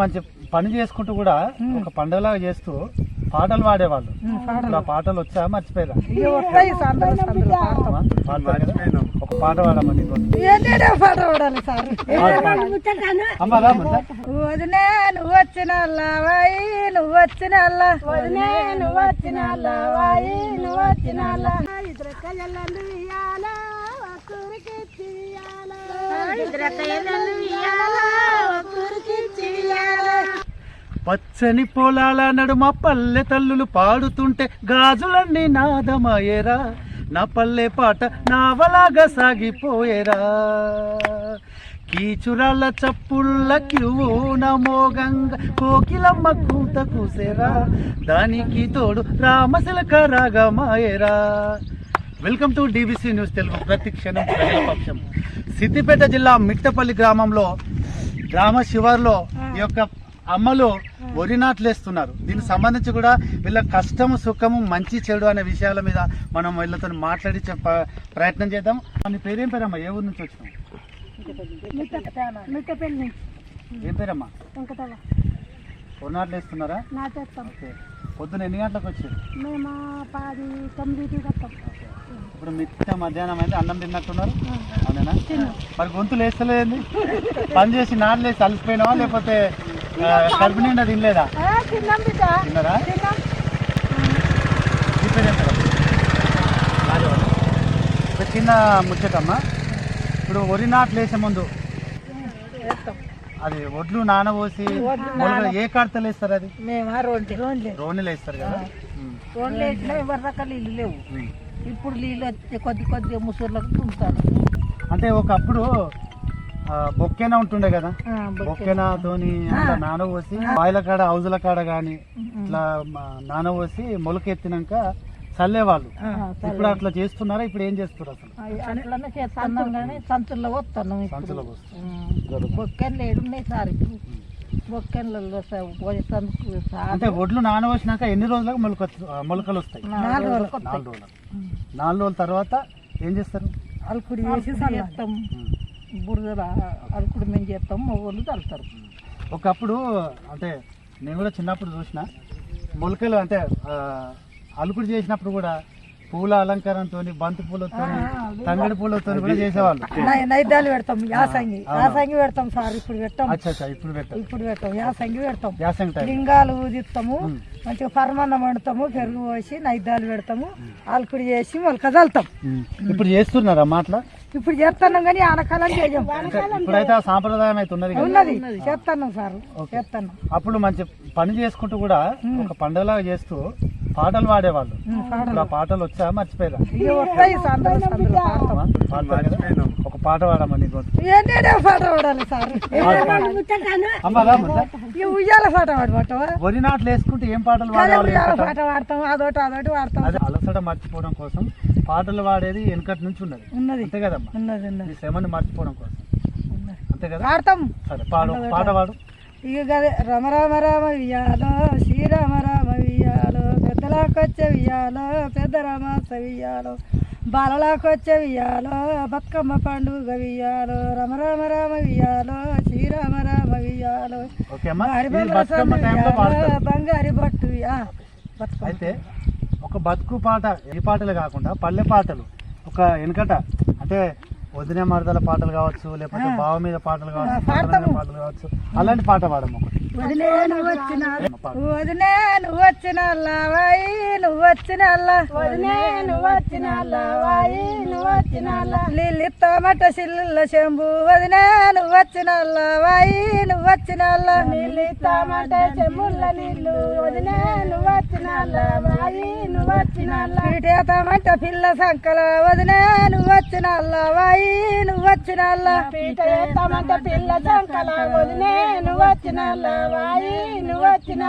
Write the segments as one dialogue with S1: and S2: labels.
S1: మంచి పని చేసుకుంటూ కూడా ఒక పండుగలాగా చేస్తూ పాటలు పాడేవాళ్ళు. ఇప్పుడు ఆ పాటలు వచ్చా? మర్చిపోయారా? ఒక పాట పాడమ్మా నీకు
S2: ఏంటంటే పాట పాడాలి సార్. వదినే నువ్వు వచ్చిన లావాయి నువ్వు వచ్చిన వదినే నువ్వు వచ్చిన లావాయి నువ్వు వచ్చిన ఇద్దరు కయ్యలందు ఇయ్యాల
S1: పచ్చని పొలాల నడుమ పల్లె తల్లులు పాడుతుంటే గాజులన్నీ నాదమయ్యేరా. నా పల్లె పాట నావలాగా సాగిపోయేరా. కీచురాళ్ళ చప్పుళ్ళ క్యూన మోగంగ కోకిలమ్మ కూత కూసేరా. దానికి తోడు రామశిలక రాగమాయరా welcome to BBC news Telugu ప్రతి క్షణం ప్రజల పక్షం. సిద్దిపేట జిల్లా మిట్టపల్లి గ్రామంలో గ్రామ శివార్లో ఈ యొక్క అమ్మలు వరి నాట్లు వేస్తున్నారు దీనికి సంబంధించి కూడా వీళ్ళ కష్టము సుఖము మంచి చెడు అనే విషయాల మీద మనం వీళ్ళతో మాట్లాడి ప్రయత్నం చేద్దాం. నీ పేరేం పేరమ్మా? ఏ ఊరు నుంచి
S2: మిట్టపల్లి.
S1: ఏం పేరమ్మా?
S2: వెంకటవ
S1: వరి నాట్లు వేస్తున్నారా
S2: నాటేస్తాం.
S1: ఓకే. పొద్దున ఎన్ని గంటలకు వచ్చారు?
S2: మేము పది తొమ్మిదికి వస్తాం
S1: ఇప్పుడు మిట్ట మధ్యాహ్నం అయితే అన్నం తిన్నట్టున్నారు? అవునా? మరి గొంతులు వేస్తలేదండి? పని చేసి నాట్లు వేసి అలసిపోయినావా? లేకపోతే కడుపు నిండా తినలేదా? తిన్నారా? చిన్న ముచ్చటమ్మా. ఇప్పుడు వరి నాట్లు వేసే ముందు
S2: వేస్తాం.
S1: అది ఒడ్లు నానబోసి ఏ కాడతలు వేస్తారు అది? రోణిలు వేస్తారు కదా?
S2: రోడ్లు వేసినా ఎవరి రకాల ఇల్లు లేవు. ఇప్పుడు నీళ్ళు వచ్చే కొద్ది కొద్దిగా ముసూర్లకు తుంపుతారు
S1: అంటే ఒకప్పుడు బొక్కెన ఉంటుండే కదా? బొక్కెనతోని అట్లా నానబోసి బాయిల కాడ హౌజుల కాడ కానీ ఇట్లా నానబోసి మొలక ఎత్తినాక చల్లేవాళ్ళు. ఇప్పుడు అట్లా చేస్తున్నారా? ఇప్పుడు ఏం చేస్తారు అసలు?
S2: అట్లనే చేస్తున్నాం కానీ సంచుల్లో వస్తాను
S1: సంచులో పోస్తారు.
S2: బొక్కెన్లు ఏడున్నాయి సార్ ఇప్పుడు. బొక్కెన్లలో సందుకు
S1: అంటే ఒడ్లు నానబోసినాక ఎన్ని రోజులకు మొలక మొలకలు వస్తాయి?
S2: నాలుగు రోజులకు
S1: నాలుగు రోజులు నాలుగు రోజుల తర్వాత ఏం చేస్తారు?
S2: అలుకుడి వేసి చేస్తాం. బురద అలుకుడు మేము చేస్తాం మగోళ్ళు చల్లుతారు.
S1: ఒకప్పుడు అంటే నేను కూడా చిన్నప్పుడు చూసిన మొలకలు అంటే ఆ, అలుకుడు చేసినప్పుడు కూడా పూల అలంకారంతో బంతి పూలతో తంగడి పూలతో కూడా చేసేవాళ్ళు.
S2: నైద్యాలు పెడతాం యాసంగి. యాసంగి పెడతాం సార్ ఇప్పుడు పెట్టాం.
S1: ఇప్పుడు పెట్టారు
S2: ఇప్పుడు పెట్టాం యాసంగి పెడతాం.
S1: యాసంగి
S2: లింగాలు ఊదిస్తాము. మంచిగా పరమాన్నం వండుతాము పెరుగు పోసి నైద్యాలు పెడతాము. అలుకుడి చేసి చల్లుతాం.
S1: ఉమ్. ఇప్పుడు చేస్తున్నారా మాటల?
S2: ఇప్పుడు చేస్తున్నాం కానీ ఆనకాలం చేయం.
S1: ఇప్పుడైతే ఆ సాంప్రదాయం అయితే ఉన్నది
S2: ఉన్నది. చేస్తున్నాం సార్ చేస్తున్నాం.
S1: అప్పుడు మంచి పని చేసుకుంటూ కూడా ఒక పండుగలాగా చేస్తూ పాటలు పాడేవాళ్ళు. ఇప్పుడు ఆ పాటలు వచ్చా? మర్చిపోయారా. కదా? ఒక పాట పాడమ్మా నీకు?
S2: పాట పాడాలి సార్? ఉయ్యాల పాట పాడబట్టవా
S1: వరి నాట్లు వేసుకుంటే ఏం పాటలు పాడేవాళ్ళు?
S2: పాట పాడతాం అదొకటి అదొకటి పాడతాం.
S1: అదే అలసట మర్చిపోవడం కోసం పాటలు పాడేది వెనకటి నుంచి ఉన్నది.
S2: ఉన్నది.
S1: అంతే కదమ్మా?
S2: ఉన్నది ఉన్నది.
S1: శ్రమని మర్చిపోవడం కోసం. అంతే కదా?
S2: పాడతాం.
S1: సరే పాడు. పాట పాడు.
S2: ఇక గదే రమ రామ రామ వియ్యాలో శ్రీరామ రామ వియ్యాలో పెద్ద రామాస వియ్యాలో బాలలాకొచ్చే వియ్యాలో బతుకమ్మ పండుగ వియ్యాలో రమ రామ రామ వియ్యాలో శ్రీరామ రామ వియ్యాలో బంగారి బట్టు
S1: అయితే ఒక బతుకు పాట ఈ పాటలు కాకుండా పల్లె పాటలు ఒక వెనకట అంటే వదిన మరదల పాటలు కావచ్చు లేకపోతే బావ మీద పాటలు కావచ్చు పాటలు కావచ్చు అలాంటి పాట పాడమ్మ ఒకటి.
S2: వదిలే నువ్వు వచ్చిన వదినే నువ్వు వచ్చిన లావాయి నువ్వు వచ్చిన వదినే నువ్వు వచ్చిన లావాయి నువ్వు వచ్చిన లిల్లిత్త మట సిల్లుల చెంబు వదినే నువ్వు వచ్చిన లావాయి నువ్వు వచ్చిన లిల్లిత్త మట చెంబుల నీళ్ళు వదినే నువ్వు వచ్చిన లావాయి నువ్వు వచ్చిన పీటేత మంట పిల్ల సంకల వదినే నువ్వు వచ్చిన లావాయి నువ్వు వచ్చిన పీటేత మంట పిల్ల సంకల వదినే నువ్వు వచ్చిన వాయి నువ్వు వచ్చిన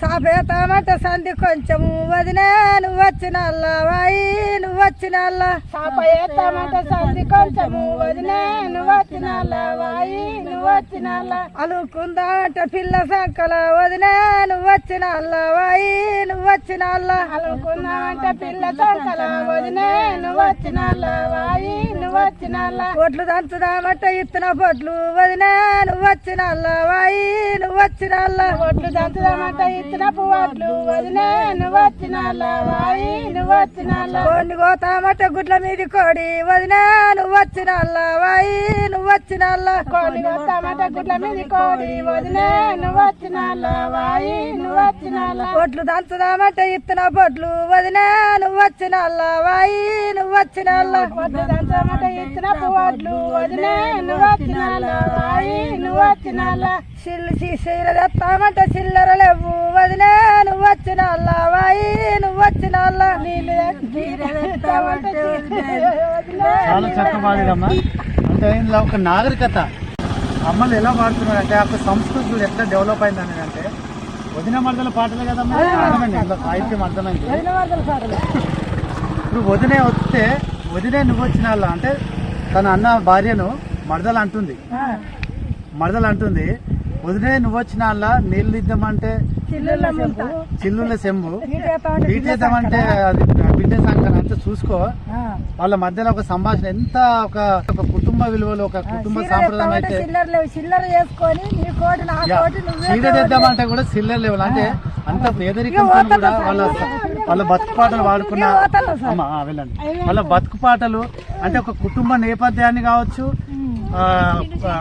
S2: సాపేతామంట సంధి కొంచెం వదినే నువ్వు వచ్చిన వాయి నువ్వు వచ్చిన సాపేతామంట సంధి కొంచెం వదినే నువ్వు వచ్చిన వాయి నువ్వు వచ్చిన అలుకుందామంట పిల్ల సంకల వదినే నువ్వు వచ్చిన వాయి నువ్వు వచ్చిన అలుకుందామంట పిల్ల సంకల వదినే వాయి నువ్వు వచ్చిన పొట్లు దంచుదామంట ఇత్తన పొట్లు వదినే నువ్వు వచ్చిన వాయి నువ్వు వచ్చిన పొట్లు దంచుదామంట ఇత్తన పువ్వులు వదినే నువ్వు వచ్చిన వాయి నువ్వు వచ్చిన కొన్ని కోతామంట గుడ్ల మీది కోడి వదినే నువ్వు వచ్చిన వాయి నువ్వు వచ్చిన కొన్ని కోతామంట గుడ్ల మీది కోడి వదినే నువ్వు వచ్చిన వాయి నువ్వు వచ్చిన పొట్లు దంచుదామంట ఇత్తన పొట్లు వదినే నువ్వు వచ్చిన వాయి నువ్వు వచ్చిన వదినే నువ్వు వచ్చిన నువ్వు వచ్చిన చిల్లు చీసీల తెస్తామంట చిల్లర లేవు వదినే నువ్వు వచ్చిన వాయి నువ్వు వచ్చిన
S1: చాలా అంటే ఇందులో ఒక నాగరికత. అమ్మలు ఎలా పాడుతున్నారు అంటే ఒక సంస్కృతి చూడు ఎట్లా డెవలప్ అయింది అనేది అంటే వదిన మర్దల పాటలే. కదమ్మా సాహిత్యం అర్థమైంది. ఇప్పుడు వదినే వస్తే వదినే నువ్వు వచ్చిన వాళ్ళ అంటే తన అన్న భార్యను మరదలు అంటుంది. మరదలు అంటుంది వదినే నువ్వు వచ్చిన వాళ్ళ నీళ్ళు ఇద్దామంటే చిల్లుల సెంబు. బీటేద్దామంటే అది బిడ్డ అంతా చూసుకో. వాళ్ళ మధ్యలో ఒక సంభాషణ ఎంత ఒక ఒక కుటుంబ విలువలు ఒక కుటుంబ సాంప్రదాయం అయితే చీర తెద్దామంటే కూడా సిల్లర్ లెవెల్ అంటే అంత పేదరికం కూడా వాళ్ళ వాళ్ళ బతుకు పాటలు వాడుకున్న అమ్మ, ఆ, వెళ్ళండి. వాళ్ళ బతుకు పాటలు అంటే ఒక కుటుంబ నేపథ్యాన్ని కావచ్చు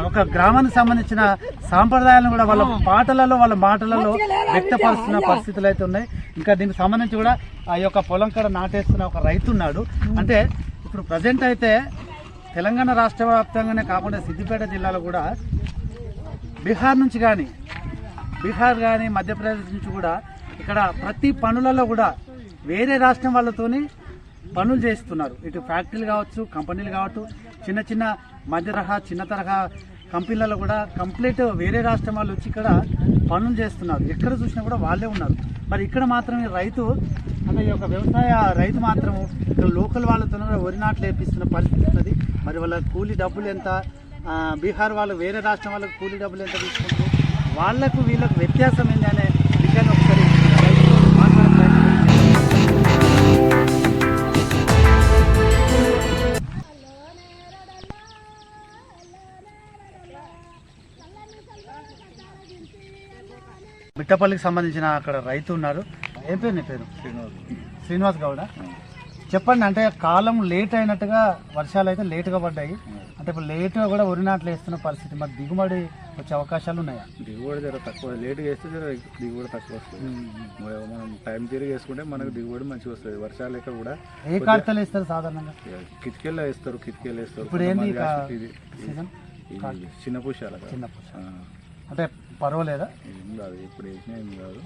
S1: ఒక గ్రామానికి సంబంధించిన సాంప్రదాయాలను కూడా వాళ్ళ పాటలలో వాళ్ళ మాటలలో వ్యక్తపరుస్తున్న పరిస్థితులు అయితే ఉన్నాయి. ఇంకా దీనికి సంబంధించి కూడా ఆ యొక్క పొలం కాడ నాటేస్తున్న ఒక రైతు ఉన్నాడు. అంటే ఇప్పుడు ప్రజెంట్ అయితే తెలంగాణ రాష్ట్ర వ్యాప్తంగానే కాకుండా సిద్దిపేట జిల్లాలో కూడా బీహార్ నుంచి కానీ బీహార్ కానీ మధ్యప్రదేశ్ నుంచి కూడా ఇక్కడ ప్రతి పనులలో కూడా వేరే రాష్ట్రం వాళ్ళతోని పనులు చేస్తున్నారు. ఇటు ఫ్యాక్టరీలు కావచ్చు కంపెనీలు కావచ్చు చిన్న చిన్న మధ్య తరహా చిన్న తరహా కంపెనీలలో కూడా కంప్లీట్ వేరే రాష్ట్రం వాళ్ళు వచ్చి ఇక్కడ పనులు చేస్తున్నారు. ఎక్కడ చూసినా కూడా వాళ్ళే ఉన్నారు. మరి ఇక్కడ మాత్రమే రైతు అంటే ఈ యొక్క వ్యవసాయ రైతు మాత్రము ఇక్కడ లోకల్ వాళ్ళతో వరి నాట్లు వేపిస్తున్న పరిస్థితి ఉన్నది. మరి వాళ్ళ కూలీ డబ్బులు ఎంత? బీహార్ వాళ్ళు వేరే రాష్ట్రం వాళ్ళకి కూలీ డబ్బులు ఎంత తీసుకుంటారు? వాళ్ళకు వీళ్ళకు వ్యత్యాసం ఏంటనే బిట్టపల్లికి సంబంధించిన అక్కడ రైతు ఉన్నారు. ఏం పేరు నీ పేరు? శ్రీనివాస్ గౌడ. చెప్పండి అంటే కాలం లేట్ అయినట్టుగా వర్షాలు అయితే లేటుగా పడ్డాయి. అంటే ఇప్పుడు లేటుగా కూడా వరి నాట్లు వేస్తున్న పరిస్థితి మరి దిగుబడి వచ్చే అవకాశాలు ఉన్నాయా?
S3: దిగుబడి జర తక్కువ లేట్గా వేస్తే జర దిగుబడి తక్కువ వస్తుంది. మనం టైం తిరిగి వేసుకుంటే మనకు దిగుబడి మంచిగా వస్తుంది. వర్షాలు లెక్క కూడా
S1: ఏ కార్తలు వేస్తారు సాధారణంగా?
S3: కిటికీల్లో వేస్తారు కిటికీలు వేస్తారు.
S1: ఇప్పుడు ఏంది
S3: చిన్న పుష్పాల కదా.
S1: చిన్న అంటే పర్వాలేదా?
S3: ఏం కాదు ఇప్పుడు వేసినా ఏం కాదు.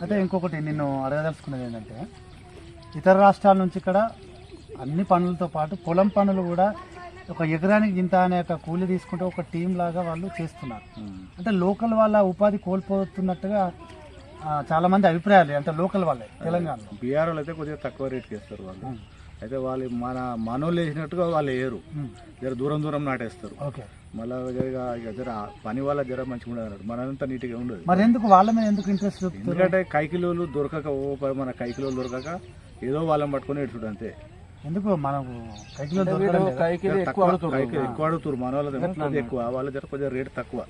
S1: అయితే ఇంకొకటి నిన్ను అడగదలుచుకున్నది ఏంటంటే ఇతర రాష్ట్రాల నుంచి ఇక్కడ అన్ని పనులతో పాటు పొలం పనులు కూడా ఒక ఎకరానికి ఇంత అనే ఒక కూలి తీసుకుంటే ఒక టీం లాగా వాళ్ళు చేస్తున్నారు. అంటే లోకల్ వాళ్ళ ఉపాధి కోల్పోతున్నట్టుగా ఆ, చాలా మంది అభిప్రాయాలు అంటే లోకల్ వాళ్ళే తెలంగాణలో.
S3: బీఆర్ వాళ్ళు అయితే కొద్దిగా తక్కువ రేట్కి వేస్తారు వాళ్ళు. అయితే వాళ్ళు మన మనోళ్ళు వేసినట్టుగా వాళ్ళు వేయరు. జర దూరం దూరం నాటేస్తారు.
S1: ఓకే.
S3: మళ్ళీ ఇక జర పని వాళ్ళ జర మంచిగా ఉండదు అన్నట్టు. మనంతా నీట్గా ఉండదు.
S1: మరి ఎందుకు వాళ్ళ మీద ఎందుకు ఇంట్రెస్ట్
S3: ఎందుకంటే కైకిలోలు దొరకక ఓ మన కైకిలోలు దొరకక ఏదో వాళ్ళని పట్టుకొని ఎడుచుడు అంతే.
S1: ఎందుకు మనకు కైకిలో
S3: ఎక్కువ అడుగుతారు మన వాళ్ళ ఎక్కువ వాళ్ళ దగ్గర కొద్దిగా రేట్ తక్కువ.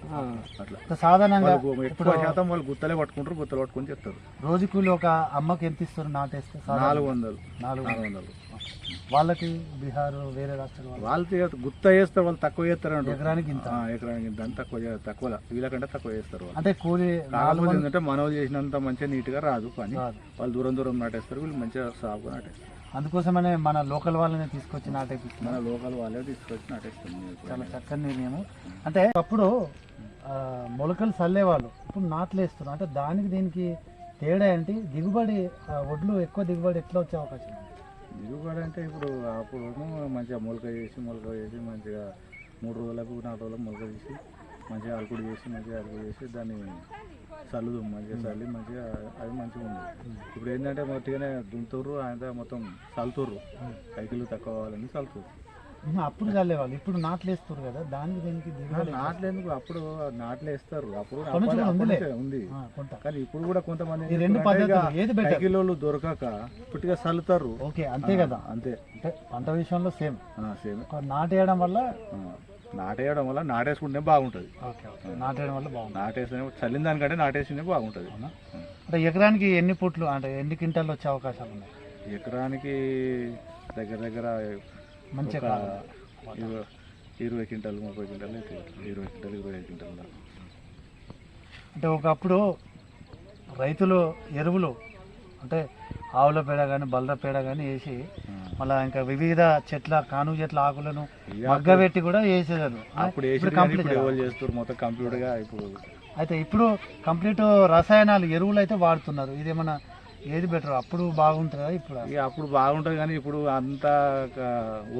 S3: అట్లా.
S1: అంటే సాధారణంగా
S3: ఎక్కువ శాతం వాళ్ళు గుత్తలే పట్టుకుంటారు గుత్తలు పట్టుకొని చెప్తారు.
S1: రోజు కూలి ఒక అమ్మకి ఎంత ఇస్తారు నాటేస్తే
S3: నాలుగు వందలు.
S1: నాలుగు
S3: నాలుగు వందలు.
S1: వాళ్ళకి బీహార్ వేరే రాష్ట్రాల వాళ్ళు
S3: వాళ్ళతో ఇక గుత్త వేస్తారు వాళ్ళు తక్కువ చేస్తారు
S1: ఎకరానికి ఇంత?
S3: ఎకరానికి ఇంత. అని తక్కువ తక్కువ వీళ్ళకంటే తక్కువ చేస్తారు
S1: అంటే కూలి
S3: కాకపోతే ఏంటంటే మనోళ్ళు చేసినంత మంచిగా నీట్గా రాదు పని.
S1: రాదు.
S3: వాళ్ళు దూరం దూరం నాటేస్తారు వీళ్ళు మంచిగా సాగుగా నాటేస్తారు.
S1: అందుకోసమనే మన లోకల్ వాళ్ళని తీసుకొచ్చి నాటేపిస్తున్నారు
S3: మన లోకల్ వాళ్ళే తీసుకొచ్చి నాటేస్తారు
S1: చాలా చక్కని నిర్ణయం అంటే అప్పుడు మొలకలు చల్లేవాళ్ళు. ఇప్పుడు నాట్లు వేస్తున్నారు అంటే దానికి దీనికి తేడా ఏంటి? దిగుబడి వడ్లు ఎక్కువ దిగుబడి ఎట్లా వచ్చే అవకాశం?
S3: దిగుబడి అంటే ఇప్పుడు అప్పుడు మంచిగా మొలక చేసి మొలక చేసి మంచిగా మూడు రోజులకు నాలుగు రోజులకు మొలక చేసి మంచిగా అలుకుడు చేసి మంచిగా అలుకుడు చేసి దాన్ని చల్లుదు మంచిగా చల్లి మంచిగా అది మంచిగా ఉంది. ఇప్పుడు ఏంటంటే మొట్టగానే దుంతుర్రు ఆయన మొత్తం చల్లుతుర్రు. కైకిలు తక్కువ కావాలని చల్లుతుర్రు.
S1: ఉహు, అప్పుడు చల్లేవాళ్ళు. ఇప్పుడు నాట్లు వేస్తారు కదా దానికి దీనికి
S3: నాట్లు ఎందుకు? అప్పుడు నాట్లు వేస్తారు. అప్పుడు ఉంది. కానీ ఇప్పుడు కూడా కొంతమంది
S1: రెండు పద్ధతులు
S3: దొరకక పుట్టిగా చల్లుతారు
S1: ఓకే అంతే కదా.
S3: అంతే.
S1: అంటే పంట విషయంలో సేమ్.
S3: సేమ్.
S1: నాటేయడం వల్ల
S3: నాటేయడం వల్ల నాటేసుకుంటే బాగుంటుంది
S1: నాటేయడం వల్ల
S3: నాటేసిన చల్లిన దానికంటే నాటేసినే బాగుంటుంది?
S1: అంటే ఎకరానికి ఎన్ని పుట్లు అంటే ఎన్ని క్వింటాలు వచ్చే అవకాశాలు ఉన్నాయి
S3: ఎకరానికి దగ్గర దగ్గర
S1: మంచి
S3: ఒక ఇరవై క్వింటాలు ముప్పై క్వింటాలు ఇరవై క్వింటాలు ఇరవై ఐదు క్వింటాలు.
S1: అంటే ఒకప్పుడు రైతులు ఎరువులు అంటే ఆవుల పేడ కానీ బలద పేడ కానీ వేసి. మళ్ళీ ఇంకా వివిధ చెట్ల కాను చెట్ల ఆకులను మగ్గబెట్టి కూడా వేసేదారు
S3: అప్పుడు
S1: కంప్లీట్
S3: చేస్తారు మొత్తం కంప్యూటర్గా ఇప్పుడు
S1: అయితే ఇప్పుడు కంప్లీట్ రసాయనాలు ఎరువులు అయితే వాడుతున్నారు. ఇది ఏమన్నా ఏది బెటర్ అప్పుడు బాగుంటుందా ఇప్పుడు?
S3: అప్పుడు బాగుంటుంది కానీ ఇప్పుడు అంత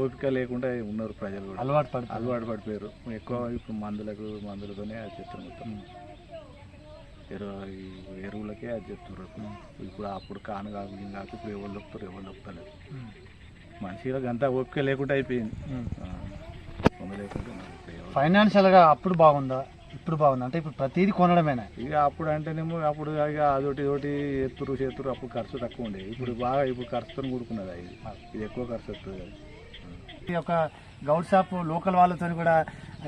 S3: ఓపిక లేకుండా ఉన్నారు ప్రజలు
S1: అలవాటు పడుతుంది
S3: అలవాటు పడిపోయారు. ఎక్కువ ఇప్పుడు మందులకు మందులతోనే అది చెప్తారు మొత్తం. ఎరువులకే అది చెప్తున్నారు ఇప్పుడు అప్పుడు కానగాకు గింగాకు ఇప్పుడు ఎవరు దొక్కుతారు ఎవరు దొక్కుతలేదు. మనిషిలకు అంతా ఓపిక లేకుండా అయిపోయింది.
S1: ఫైనాన్షియల్గా అప్పుడు బాగుందా? ఇప్పుడు బాగుందా? అంటే ఇప్పుడు ప్రతిదీ కొనడమేనా?
S3: ఇక అప్పుడు అంటేనేమో అప్పుడు ఇక అదొకటి ఇదొకటి ఎత్తురు చేతురు అప్పుడు ఖర్చు తక్కువ ఉండేది. ఇప్పుడు బాగా ఇప్పుడు ఖర్చుతో కూడుకున్నది ఇది ఇది ఎక్కువ ఖర్చు వస్తుంది కదా.
S1: ఈ యొక్క గౌడ్ షాప్ లోకల్ వాళ్ళతో కూడా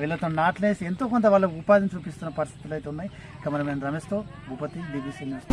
S1: వీళ్ళతో నాట్లేసి ఎంతో కొంత వాళ్ళకు ఉపాధిని చూపిస్తున్న పరిస్థితులు అయితే ఉన్నాయి. ఇక మనం రమేష్తో భూపతి బీబీసీ న్యూస్